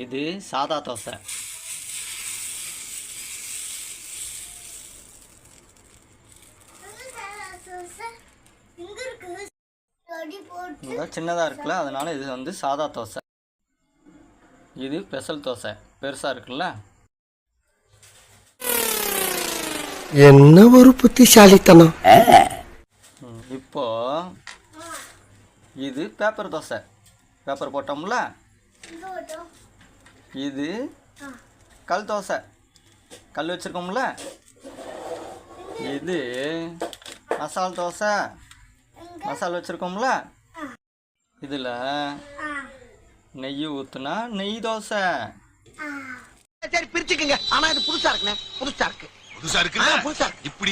இது சாதா தோசை. சின்னதாக இருக்குல்ல அதனால இது வந்து சாதா தோசை. இது ஸ்பெஷல் தோசை. பெருசாக இருக்குல்ல? என்ன ஒரு புத்திசாலித்தனம். இப்போ இது பேப்பர் தோசை. பேப்பர் போட்டோம்ல? இது கல் தோசை. கல் வச்சுருக்கோம்ல? இது மசால் தோசை. மசால் வச்சுருக்கோம்ல? இதில் நெய் ஊற்றுனா நெய் தோசை. சரி பிரிச்சுக்கங்க. ஆனா இது புதுசா இருக்குண்ணே. புதுசா இருக்கு. புதுசா இருக்குல்ல? புதுசா இருக்கு. இப்படி